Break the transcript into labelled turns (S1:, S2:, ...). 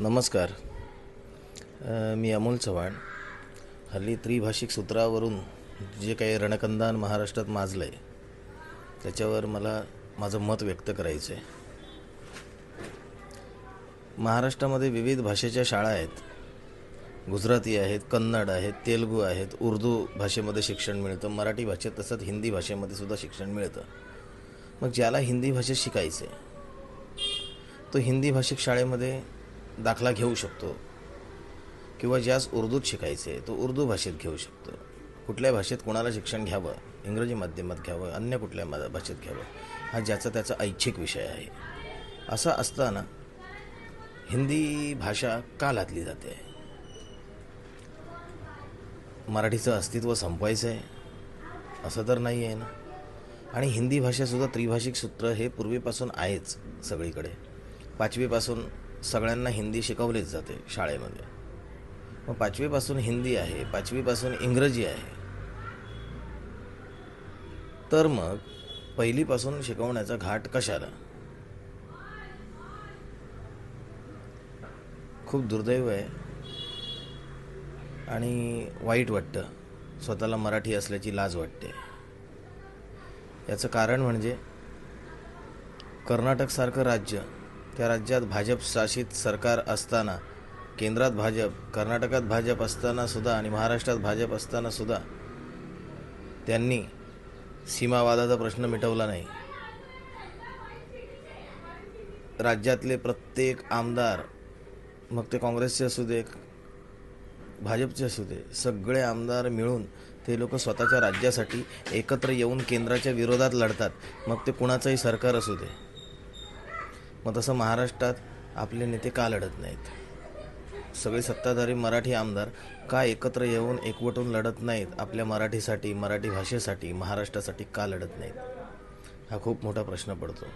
S1: नमस्कार. मी अमोल चव्हाण. हल्ली त्रिभाषिक सूत्रावरून जे काही रणकंदान महाराष्ट्रात माजलं आहे त्याच्यावर मला माझं मत व्यक्त करायचं आहे महाराष्ट्रामध्ये विविध भाषेच्या शाळा आहेत. गुजराती आहेत कन्नड आहेत तेलगू आहेत उर्दू भाषेमध्ये शिक्षण मिळतं मराठी भाषेत तसंच हिंदी भाषेमध्ये सुद्धा शिक्षण मिळतं. मग ज्याला हिंदी भाषेत शिकायचं आहे तो हिंदी भाषिक शाळेमध्ये दाखला घेऊ शकतो. किंवा ज्यास उर्दूत शिकायचे आहे तो उर्दू भाषेत घेऊ शकतो. कुठल्या भाषेत कोणाला शिक्षण घ्यावं इंग्रजी माध्यमात घ्यावं अन्य कुठल्या मा- भाषेत घ्यावं हा ज्याचा त्याचा ऐच्छिक विषय आहे. असं असताना हिंदी भाषा का लादली जाते? मराठीचं अस्तित्व संपवायचं आहे असं तर नाही आहे ना? आणि हिंदी भाषेसुद्धा त्रिभाषिक सूत्र हे पूर्वीपासून आहेच सगळीकडे. पाचवीपासून सगळ्यांना हिंदी शिकवलीच जाते शाळेमध्ये. मग पाचवीपासून हिंदी आहे पाचवीपासून इंग्रजी आहे. तर मग पहिलीपासून शिकवण्याचा घाट कशाला? खूप दुर्दैव आहे. आणि वाईट वाटतं. स्वतःला मराठी असल्याची लाज वाटते. याचं कारण म्हणजे कर्नाटकसारखं राज्य त्या राज्यात भाजप शासित सरकार असताना केंद्रात भाजप कर्नाटकात भाजप असताना सुद्धा आणि महाराष्ट्रात भाजप असताना सुद्धा त्यांनी सीमावादाचा प्रश्न मिटवला नाही. राज्यातले प्रत्येक आमदार मग ते काँग्रेसचे असू दे भाजपचे असू दे सगळे आमदार मिळून ते लोक स्वतःच्या राज्यासाठी एकत्र येऊन केंद्राच्या विरोधात लढतात मग ते कुणाचंही सरकार असू दे. मग तसं महाराष्ट्रात आपले नेते का लढत नाहीत? सगळे सत्ताधारी मराठी आमदार का एकत्र येऊन एकवटून लढत नाहीत? आपल्या मराठीसाठी मराठी भाषेसाठी महाराष्ट्रासाठी का लढत नाहीत? हा खूप मोठा प्रश्न पडतो.